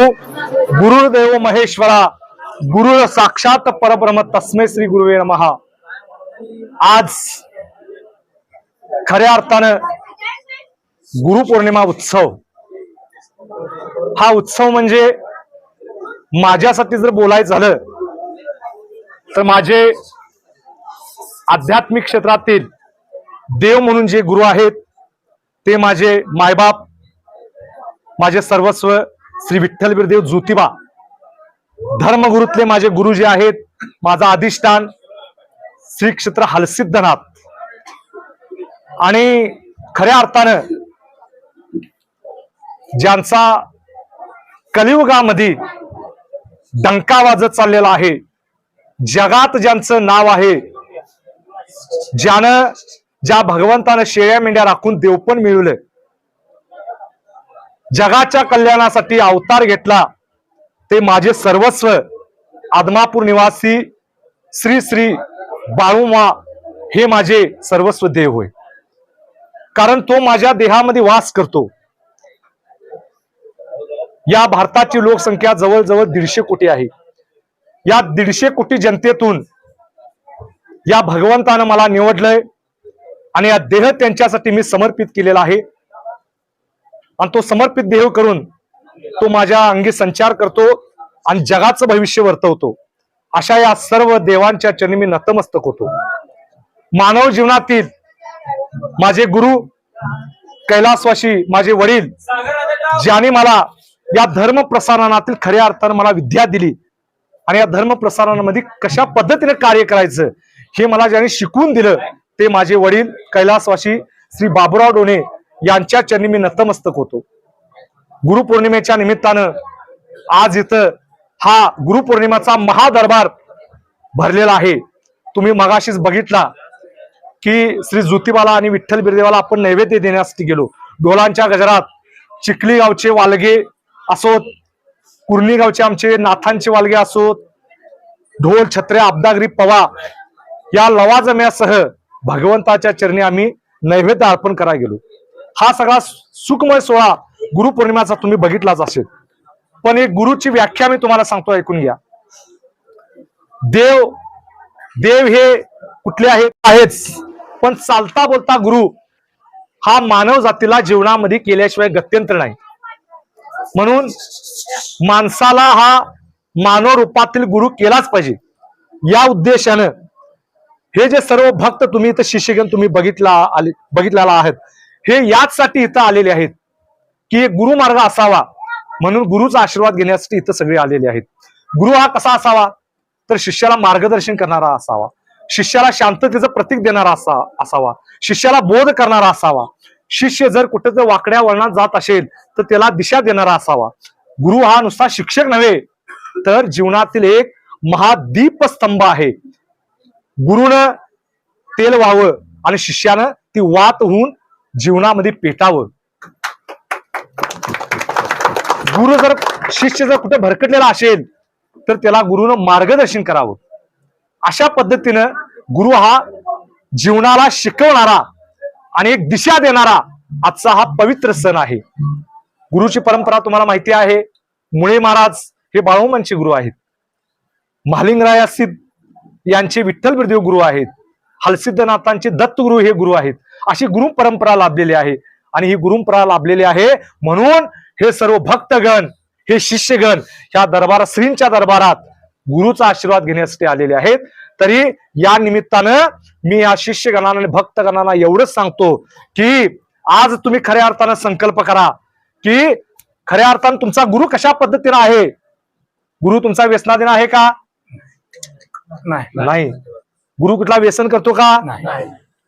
गुरुर्देव महेश्वरा गुरु साक्षात परब्रह्म तस्मे श्री गुरुवे महा आज खऱ्या अर्थानं गुरुपौर्णिमा उत्सव हा उत्सव म्हणजे माझ्यासाठी जर बोलायचं झालं तर माझे आध्यात्मिक क्षेत्रातील देव म्हणून जे गुरु आहेत ते माझे मायबाप माझे सर्वस्व श्री विठ्ठल बिरदेव ज्योतिबा. धर्मगुरुतले माझे गुरु जे आहेत. माझा अधिष्ठान श्री क्षेत्र हलसिद्धनाथ. आणि खऱ्या अर्थानं ज्यांचा कलियुगामध्ये डंका वाजत चाललेला आहे जगात ज्यांचं नाव आहे ज्यानं ज्या भगवंतानं शेळ्या मेंढ्या राखून देवपण मिळवलं जगाच्या कल्याणासाठी अवतार घेतला ते माझे सर्वस्व. आदमापूर निवासी श्री श्री बाळूमा हे माझे सर्वस्व देव होय. कारण तो माझ्या देहामध्ये वास करतो. या भारताची लोकसंख्या जवळजवळ दीडशे कोटी आहे. या दीडशे कोटी जनतेतून या भगवंतानं मला निवडलंय आणि या देह त्यांच्यासाठी मी समर्पित केलेला आहे. आणि तो समर्पित देह करून तो माझ्या अंगी संचार करतो आणि जगाचं भविष्य वर्तवतो. अशा या सर्व देवांच्या चरणी मी नतमस्तक होतो. मानव जीवनातील माझे गुरु कैलासवाशी माझे वडील ज्याने मला या धर्म प्रसारणातील खऱ्या अर्थानं मला विद्या दिली आणि या धर्म प्रसारणामध्ये कशा पद्धतीने कार्य करायचं हे मला ज्याने शिकवून दिलं ते माझे वडील कैलासवाशी श्री बाबुराव डोणे यांच्या चरणी मी नतमस्तक होतो. गुरुपौर्णिमेच्या निमित्तानं आज इथं हा गुरुपौर्णिमाचा महादरबार भरलेला आहे. तुम्ही मगाशीच बघितला की श्री ज्योतिबाला आणि विठ्ठल बिरदेवाला आपण नैवेद्य देण्यासाठी गेलो. ढोलांच्या गजरात चिखली गावचे वालगे असोत कुर्णी गावचे आमचे नाथांचे वालगे असोत ढोल छत्र्या अब्दागिरी पवा या लवाजम्यासह भगवंताच्या चरणी आम्ही नैवेद्य अर्पण करायला गेलो. हा सगळा सुखमय सोहळा गुरुपौर्णिमाचा तुम्ही बघितलाच असेल. पण एक गुरुची व्याख्या मी तुम्हाला सांगतो ऐकून घ्या. देव देव हे कुठले आहेत? आहेच. पण चालता बोलता गुरु हा मानव जातीला जीवनामध्ये केल्याशिवाय गत्यंतर नाही. म्हणून माणसाला हा मानव रूपातील गुरु केलाच पाहिजे. या उद्देशानं हे जे सर्व भक्त तुम्ही इथं शिष्यगण तुम्ही बघितला आले बघितलेला आहेत हे याचसाठी इथं आलेले आहेत की एक गुरुमार्ग असावा म्हणून गुरुचा आशीर्वाद घेण्यासाठी इथं सगळे आलेले आहेत. गुरु हा कसा असावा? तर शिष्याला मार्गदर्शन करणारा असावा. शिष्याला शांततेचं प्रतीक देणारा असा असावा. शिष्याला बोध करणारा असावा. शिष्य जर कुठे जर वाकड्या वळणात जात असेल तर त्याला दिशा देणारा असावा. गुरु हा नुसता शिक्षक नव्हे तर जीवनातील एक महादीपस्तंभ आहे. गुरुनं तेल व्हावं आणि शिष्यानं ती वात होऊन जीवनामध्ये पेटावं. गुरु जर शिष्य जर कुठे भरकटलेला असेल तर त्याला गुरुनं मार्गदर्शन करावं. अशा पद्धतीनं गुरु हा जीवनाला शिकवणारा आणि एक दिशा देणारा आजचा हा पवित्र सण आहे. गुरुची परंपरा तुम्हाला माहिती आहे. मुळे महाराज हे बाळूमांचे गुरु आहेत. महालिंगराया सिद्ध यांचे विठ्ठल बिरदेव गुरु आहेत. हलसिद्धनाथांचे दत्तगुरु हे गुरु आहेत. अशी गुरु परंपरा लाभलेली आहे. आणि ही गुरुपरा लाभलेली आहे म्हणून हे सर्व भक्तगण हे शिष्यगण ह्या दरबारात श्रींच्या दरबारात गुरुचा आशीर्वाद घेण्यासाठी आलेले आहेत. तरी या निमित्तानं मी या शिष्यगणांना आणि भक्तगणांना एवढंच सांगतो की आज तुम्ही खऱ्या अर्थानं संकल्प करा की खऱ्या अर्थानं तुमचा गुरु कशा पद्धतीनं आहे? गुरु तुमचा व्यसनाधीन आहे का? नाही. नाही. गुरु कुठला व्यसन करतो का?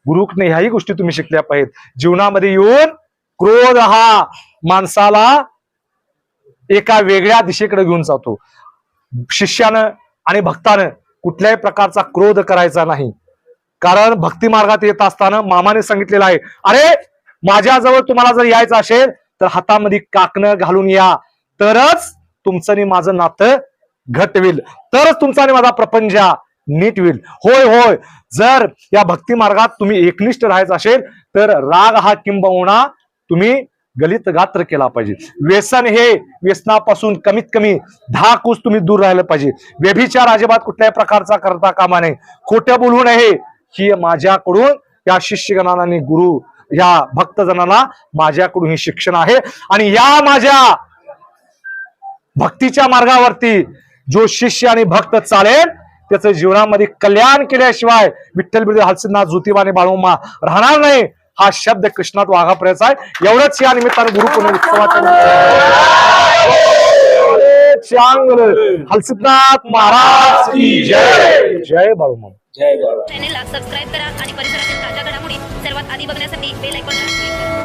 गुरुकने ह्याही गोष्टी तुम्ही शिकल्या पाहिजेत. जीवनामध्ये येऊन क्रोध हा माणसाला एका वेगळ्या दिशेकडे घेऊन जातो. शिष्यानं आणि भक्तानं कुठल्याही प्रकारचा क्रोध करायचा नाही. कारण भक्ती मार्गात येत असताना मामाने सांगितलेलं आहे अरे माझ्याजवळ तुम्हाला जर यायचं असेल तर हातामध्ये काकणं घालून या. तरच तुमचं आणि माझं नातं घटवेल. तरच तुमचा आणि माझा प्रपंच नीट होईल. होय होय. जर या भक्ती मार्गात तुम्ही एकनिष्ठ राहायचं असेल तर राग हा किंबहुना तुम्ही गलित गात्र केला पाहिजे. व्यसन हे व्यसनापासून कमीत कमी दहा कुस तुम्ही दूर राहिलं पाहिजे. व्यभिचार अजिबात कुठल्याही प्रकारचा करता कामा नये. खोटं बोलू नये ही माझ्याकडून या शिष्यगणांना आणि गुरु या भक्तजनांना माझ्याकडून हे शिक्षण आहे. आणि या माझ्या भक्तीच्या मार्गावरती जो शिष्य आणि भक्त चालेल त्याचं जीवनामध्ये कल्याण केल्याशिवाय विठ्ठल बिरदेव हलसिद्धनाथ ज्योतिबाने बाळूमा राहणार नाही हा शब्द कृष्णात वाघापर्यंत आहे. एवढंच या निमित्ताने गुरुपूर्ण उत्सवाच्या चांगलं हलसिद्धनाथ महाराज की जय. जय बाळूमा. जय बाबा चॅनेलला सबस्क्राईब करा आणि परिसरातील ताज्या घडामोडी सर्वात आधी बघण्यासाठी बेल ऐकून